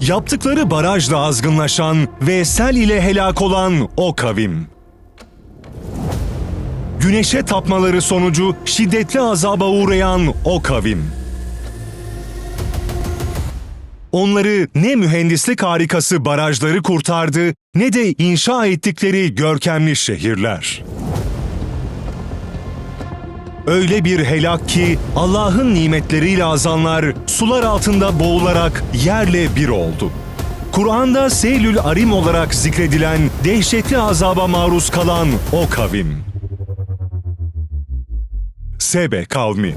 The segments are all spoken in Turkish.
Yaptıkları barajla azgınlaşan ve sel ile helak olan o kavim. Güneşe tapmaları sonucu şiddetli azaba uğrayan o kavim. Onları ne mühendislik harikası barajları kurtardı ne de inşa ettikleri görkemli şehirler. Öyle bir helak ki Allah'ın nimetleriyle azanlar sular altında boğularak yerle bir oldu. Kur'an'da Seylül Arim olarak zikredilen dehşetli azaba maruz kalan o kavim. Sebe kavmi.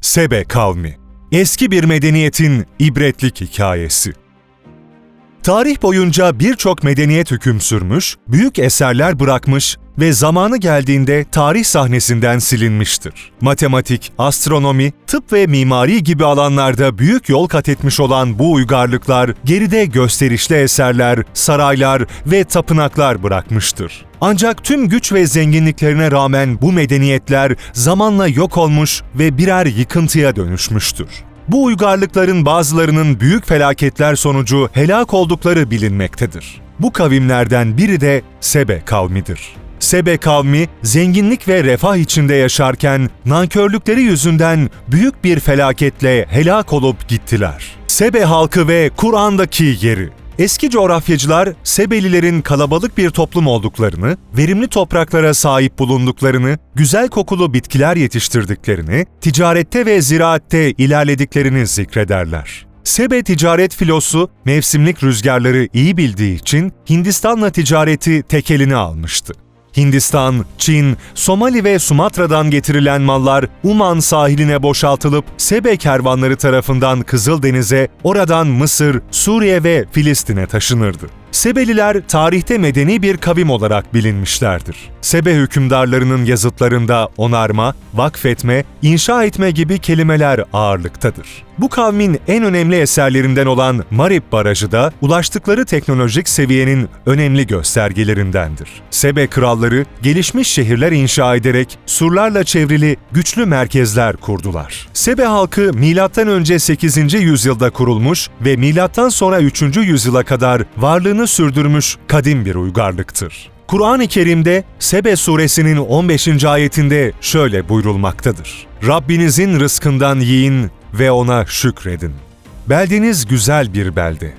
Sebe kavmi. Eski bir medeniyetin ibretlik hikayesi. Tarih boyunca birçok medeniyet hüküm sürmüş, büyük eserler bırakmış ve zamanı geldiğinde tarih sahnesinden silinmiştir. Matematik, astronomi, tıp ve mimari gibi alanlarda büyük yol kat etmiş olan bu uygarlıklar geride gösterişli eserler, saraylar ve tapınaklar bırakmıştır. Ancak tüm güç ve zenginliklerine rağmen bu medeniyetler zamanla yok olmuş ve birer yıkıntıya dönüşmüştür. Bu uygarlıkların bazılarının büyük felaketler sonucu helak oldukları bilinmektedir. Bu kavimlerden biri de Sebe kavmidir. Sebe kavmi zenginlik ve refah içinde yaşarken nankörlükleri yüzünden büyük bir felaketle helak olup gittiler. Sebe halkı ve Kur'an'daki yeri Eski coğrafyacılar Sebelilerin kalabalık bir toplum olduklarını, verimli topraklara sahip bulunduklarını, güzel kokulu bitkiler yetiştirdiklerini, ticarette ve ziraatte ilerlediklerini zikrederler. Sebe ticaret filosu mevsimlik rüzgarları iyi bildiği için Hindistan'la ticareti tek eline almıştı. Hindistan, Çin, Somali ve Sumatra'dan getirilen mallar Uman sahiline boşaltılıp Sebe kervanları tarafından Kızıldeniz'e, oradan Mısır, Suriye ve Filistin'e taşınırdı. Sebeliler tarihte medeni bir kavim olarak bilinmişlerdir. Sebe hükümdarlarının yazıtlarında onarma, vakfetme, inşa etme gibi kelimeler ağırlıktadır. Bu kavmin en önemli eserlerinden olan Marib Barajı da ulaştıkları teknolojik seviyenin önemli göstergelerindendir. Sebe kralları gelişmiş şehirler inşa ederek surlarla çevrili güçlü merkezler kurdular. Sebe halkı M.Ö. 8. yüzyılda kurulmuş ve M.Ö. sonra 3. yüzyıla kadar varlığını sürdürmüş kadim bir uygarlıktır. Kur'an-ı Kerim'de Sebe suresinin 15. ayetinde şöyle buyrulmaktadır. Rabbinizin rızkından yiyin ve ona şükredin. Beldeniz güzel bir belde.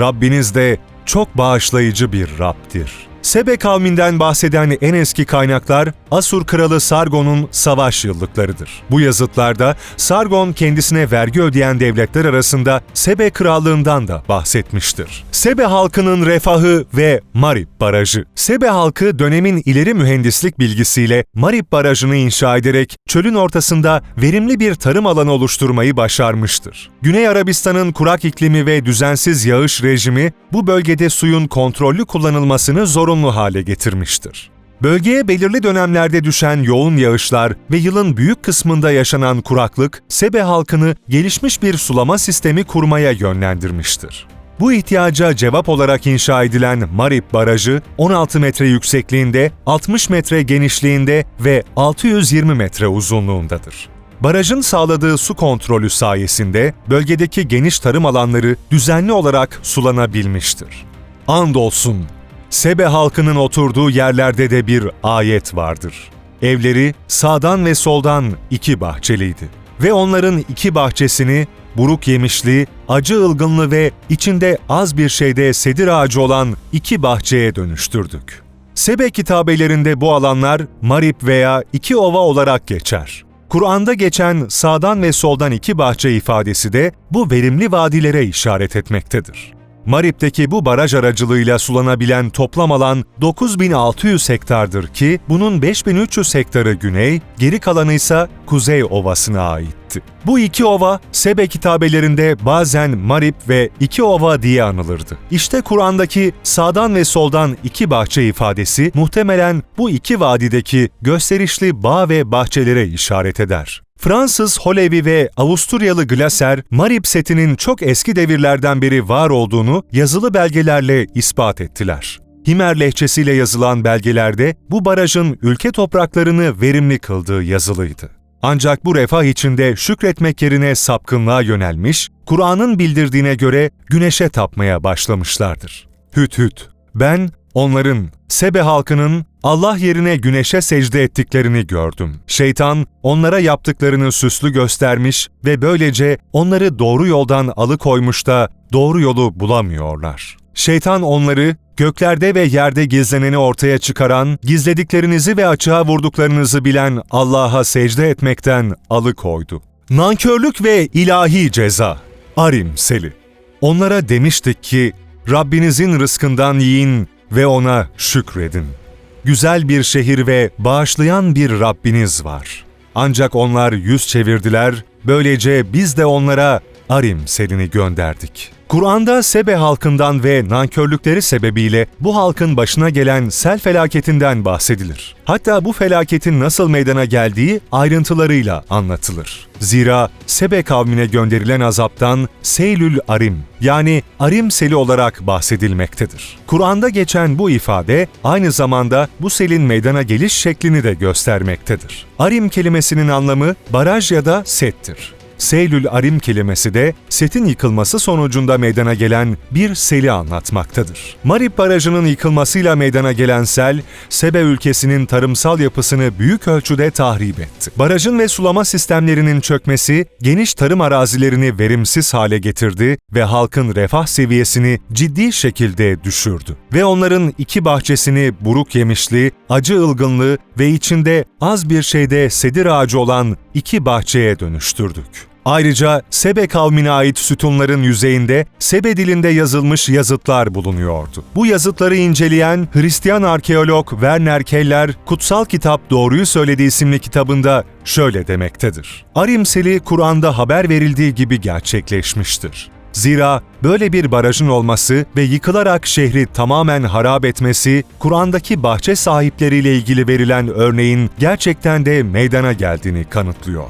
Rabbiniz de çok bağışlayıcı bir Rab'dir. Sebe kavminden bahseden en eski kaynaklar Asur kralı Sargon'un savaş yıllıklarıdır. Bu yazıtlarda Sargon kendisine vergi ödeyen devletler arasında Sebe krallığından da bahsetmiştir. Sebe halkının refahı ve Marib Barajı. Sebe halkı dönemin ileri mühendislik bilgisiyle Marib Barajı'nı inşa ederek çölün ortasında verimli bir tarım alanı oluşturmayı başarmıştır. Güney Arabistan'ın kurak iklimi ve düzensiz yağış rejimi bu bölgede suyun kontrollü kullanılmasını zorunlu hale getirmiştir. Bölgeye belirli dönemlerde düşen yoğun yağışlar ve yılın büyük kısmında yaşanan kuraklık, Sebe halkını gelişmiş bir sulama sistemi kurmaya yönlendirmiştir. Bu ihtiyaca cevap olarak inşa edilen Marib Barajı, 16 metre yüksekliğinde, 60 metre genişliğinde ve 620 metre uzunluğundadır. Barajın sağladığı su kontrolü sayesinde bölgedeki geniş tarım alanları düzenli olarak sulanabilmiştir. Andolsun Sebe halkının oturduğu yerlerde de bir ayet vardır. Evleri sağdan ve soldan iki bahçeliydi. Ve onların iki bahçesini buruk yemişli, acı ılgınlı ve içinde az bir şeyde sedir ağacı olan iki bahçeye dönüştürdük. Sebe kitabelerinde bu alanlar Marip veya iki ova olarak geçer. Kur'an'da geçen sağdan ve soldan iki bahçe ifadesi de bu verimli vadilere işaret etmektedir. Marip'teki bu baraj aracılığıyla sulanabilen toplam alan 9600 hektardır ki bunun 5300 hektarı güney, geri kalanı ise kuzey ovasına aitti. Bu iki ova Sebe kitabelerinde bazen Marip ve iki ova diye anılırdı. İşte Kur'an'daki sağdan ve soldan iki bahçe ifadesi muhtemelen bu iki vadideki gösterişli bağ ve bahçelere işaret eder. Fransız Holevi ve Avusturyalı Glaser, Marib setinin çok eski devirlerden beri var olduğunu yazılı belgelerle ispat ettiler. Himer lehçesiyle yazılan belgelerde bu barajın ülke topraklarını verimli kıldığı yazılıydı. Ancak bu refah içinde şükretmek yerine sapkınlığa yönelmiş, Kur'an'ın bildirdiğine göre güneşe tapmaya başlamışlardır. Hüt hüt, ben onların, Sebe halkının Allah yerine güneşe secde ettiklerini gördüm. Şeytan onlara yaptıklarını süslü göstermiş ve böylece onları doğru yoldan alıkoymuş da doğru yolu bulamıyorlar. Şeytan onları göklerde ve yerde gizleneni ortaya çıkaran, gizlediklerinizi ve açığa vurduklarınızı bilen Allah'a secde etmekten alıkoydu. Nankörlük ve ilahi ceza. Arim Seli. Onlara demiştik ki, Rabbinizin rızkından yiyin ve ona şükredin. Güzel bir şehir ve bağışlayan bir Rabbiniz var. Ancak onlar yüz çevirdiler, böylece biz de onlara Arim selini gönderdik.'' Kur'an'da Sebe halkından ve nankörlükleri sebebiyle bu halkın başına gelen sel felaketinden bahsedilir. Hatta bu felaketin nasıl meydana geldiği ayrıntılarıyla anlatılır. Zira Sebe kavmine gönderilen azaptan Seylül Arim yani Arim seli olarak bahsedilmektedir. Kur'an'da geçen bu ifade aynı zamanda bu selin meydana geliş şeklini de göstermektedir. Arim kelimesinin anlamı baraj ya da settir. Seylül Arim kelimesi de setin yıkılması sonucunda meydana gelen bir seli anlatmaktadır. Marib Barajı'nın yıkılmasıyla meydana gelen sel, Sebe ülkesinin tarımsal yapısını büyük ölçüde tahrip etti. Barajın ve sulama sistemlerinin çökmesi, geniş tarım arazilerini verimsiz hale getirdi ve halkın refah seviyesini ciddi şekilde düşürdü. Ve onların iki bahçesini buruk yemişli, acı ılgınlı ve içinde az bir şeyde sedir ağacı olan iki bahçeye dönüştürdük. Ayrıca Sebe kavmine ait sütunların yüzeyinde Sebe dilinde yazılmış yazıtlar bulunuyordu. Bu yazıtları inceleyen Hristiyan arkeolog Werner Keller, Kutsal Kitap Doğruyu Söyledi isimli kitabında şöyle demektedir. Arimseli Kur'an'da haber verildiği gibi gerçekleşmiştir. Zira böyle bir barajın olması ve yıkılarak şehri tamamen harap etmesi, Kur'an'daki bahçe sahipleriyle ilgili verilen örneğin gerçekten de meydana geldiğini kanıtlıyor.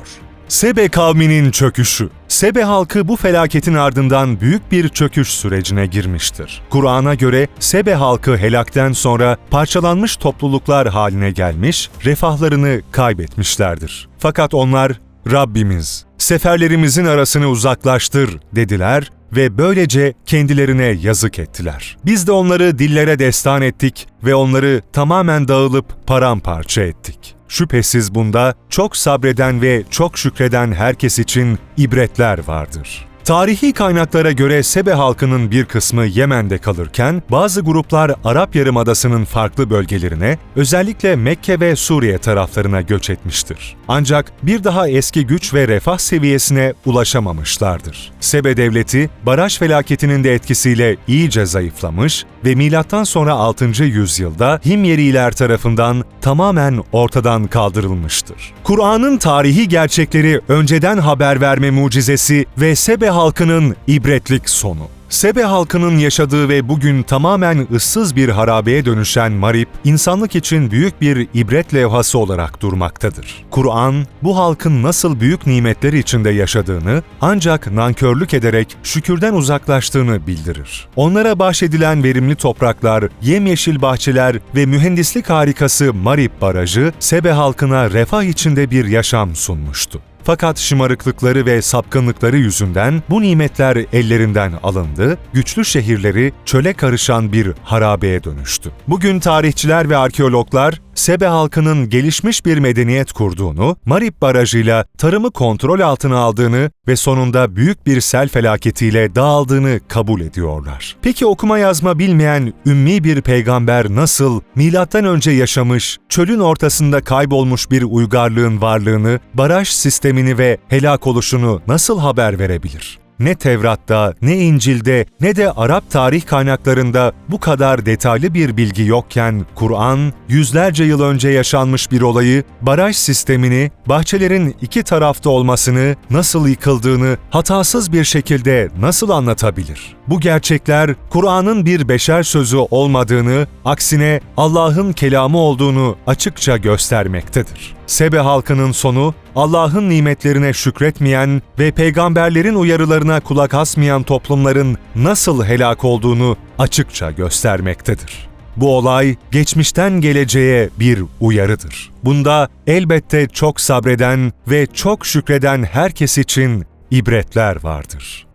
Sebe kavminin çöküşü Sebe halkı bu felaketin ardından büyük bir çöküş sürecine girmiştir. Kur'an'a göre Sebe halkı helakten sonra parçalanmış topluluklar haline gelmiş, refahlarını kaybetmişlerdir. Fakat onlar Rabbimiz, seferlerimizin arasını uzaklaştır dediler ve böylece kendilerine yazık ettiler. Biz de onları dillere destan ettik ve onları tamamen dağılıp paramparça ettik. Şüphesiz bunda çok sabreden ve çok şükreden herkes için ibretler vardır. Tarihi kaynaklara göre Sebe halkının bir kısmı Yemen'de kalırken bazı gruplar Arap Yarımadası'nın farklı bölgelerine, özellikle Mekke ve Suriye taraflarına göç etmiştir. Ancak bir daha eski güç ve refah seviyesine ulaşamamışlardır. Sebe devleti baraj felaketinin de etkisiyle iyice zayıflamış ve milattan sonra 6. yüzyılda Himyeriler tarafından tamamen ortadan kaldırılmıştır. Kur'an'ın tarihi gerçekleri önceden haber verme mucizesi ve Sebe halkının ibretlik sonu. Sebe halkının yaşadığı ve bugün tamamen ıssız bir harabeye dönüşen Marip, insanlık için büyük bir ibret levhası olarak durmaktadır. Kur'an, bu halkın nasıl büyük nimetler içinde yaşadığını, ancak nankörlük ederek şükürden uzaklaştığını bildirir. Onlara bahşedilen verimli topraklar, yemyeşil bahçeler ve mühendislik harikası Marip Barajı, Sebe halkına refah içinde bir yaşam sunmuştu. Fakat şımarıklıkları ve sapkınlıkları yüzünden bu nimetler ellerinden alındı, güçlü şehirleri çöle karışan bir harabeye dönüştü. Bugün tarihçiler ve arkeologlar Sebe halkının gelişmiş bir medeniyet kurduğunu, Marip Barajı'yla tarımı kontrol altına aldığını ve sonunda büyük bir sel felaketiyle dağıldığını kabul ediyorlar. Peki okuma yazma bilmeyen ümmi bir peygamber nasıl milattan önce yaşamış, çölün ortasında kaybolmuş bir uygarlığın varlığını, baraj sistemini ve helak oluşunu nasıl haber verebilir? Ne Tevrat'ta, ne İncil'de, ne de Arap tarih kaynaklarında bu kadar detaylı bir bilgi yokken Kur'an, yüzlerce yıl önce yaşanmış bir olayı, baraj sistemini, bahçelerin iki tarafta olmasını, nasıl yıkıldığını hatasız bir şekilde nasıl anlatabilir? Bu gerçekler Kur'an'ın bir beşer sözü olmadığını, aksine Allah'ın kelamı olduğunu açıkça göstermektedir. Sebe halkının sonu, Allah'ın nimetlerine şükretmeyen ve peygamberlerin uyarılarına kulak asmayan toplumların nasıl helak olduğunu açıkça göstermektedir. Bu olay geçmişten geleceğe bir uyarıdır. Bunda elbette çok sabreden ve çok şükreden herkes için ibretler vardır.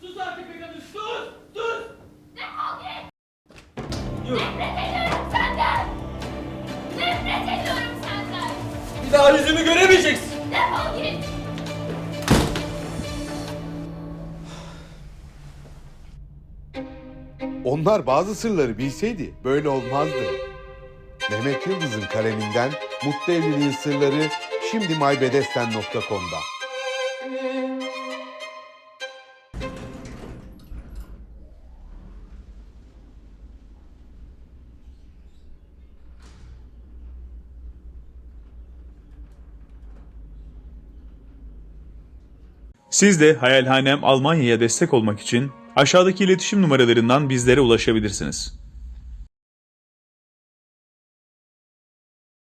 Sus artık be kadın sus! Sus! Defol git! Yürü. Daha yüzümü göremeyeceksin! Defol git! Onlar bazı sırları bilseydi böyle olmazdı. Mehmet Yıldız'ın kaleminden Mutlu Evliliğin Sırları şimdi mybedesten.com'da. Siz de Hayalhanem Almanya'ya destek olmak için aşağıdaki iletişim numaralarından bizlere ulaşabilirsiniz.